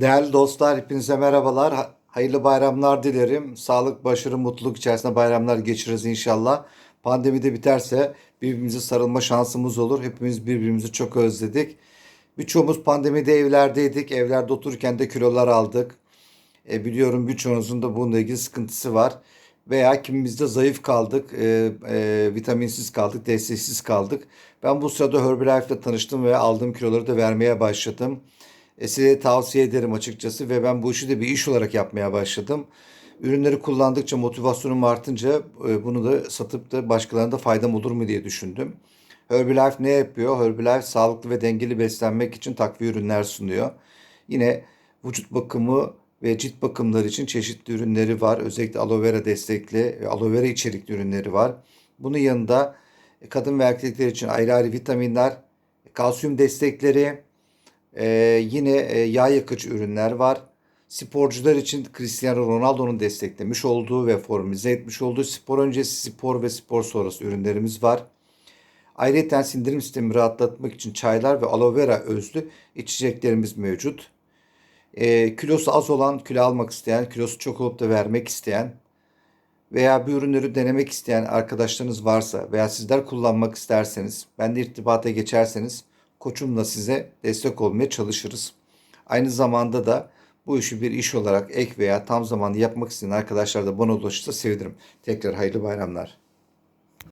Değerli dostlar, hepinize merhabalar. Ha- Hayırlı bayramlar dilerim. Sağlık, başarı, mutluluk içerisinde bayramlar geçiririz inşallah. Pandemi de biterse birbirimize sarılma şansımız olur. Hepimiz birbirimizi çok özledik. Birçoğumuz pandemide evlerdeydik. Evlerde otururken de kilolar aldık. E, biliyorum birçoğunuzun da bununla ilgili sıkıntısı var. Veya kimimiz de zayıf kaldık, e, e, vitaminsiz kaldık, desteksiz kaldık. Ben bu sırada Herbalife ile tanıştım ve aldığım kiloları da vermeye başladım. E, size tavsiye ederim açıkçası ve ben bu işi de bir iş olarak yapmaya başladım. Ürünleri kullandıkça motivasyonum artınca e, bunu da satıp da başkalarına da faydam olur mu diye düşündüm. Herbalife ne yapıyor? Herbalife sağlıklı ve dengeli beslenmek için takviye ürünler sunuyor. Yine vücut bakımı ve cilt bakımları için çeşitli ürünleri var. Özellikle aloe vera destekli, aloe vera içerikli ürünleri var. Bunun yanında e, kadın ve erkekler için ayrı ayrı vitaminler, kalsiyum destekleri, e, yine e, yağ yakıcı ürünler var. Sporcular için Cristiano Ronaldo'nun desteklemiş olduğu ve formüle etmiş olduğu spor öncesi, spor ve spor sonrası ürünlerimiz var. Ayrıca sindirim sistemi rahatlatmak için çaylar ve aloe vera özlü içeceklerimiz mevcut. E, kilosu az olan, kilo almak isteyen, kilosu çok olup da vermek isteyen veya bir ürünleri denemek isteyen arkadaşlarınız varsa veya sizler kullanmak isterseniz, benimle irtibata geçerseniz koçumla size destek olmaya çalışırız. Aynı zamanda da bu işi bir iş olarak ek veya tam zamanlı yapmak isteyen arkadaşlar da bana ulaşırsa sevinirim. Tekrar hayırlı bayramlar.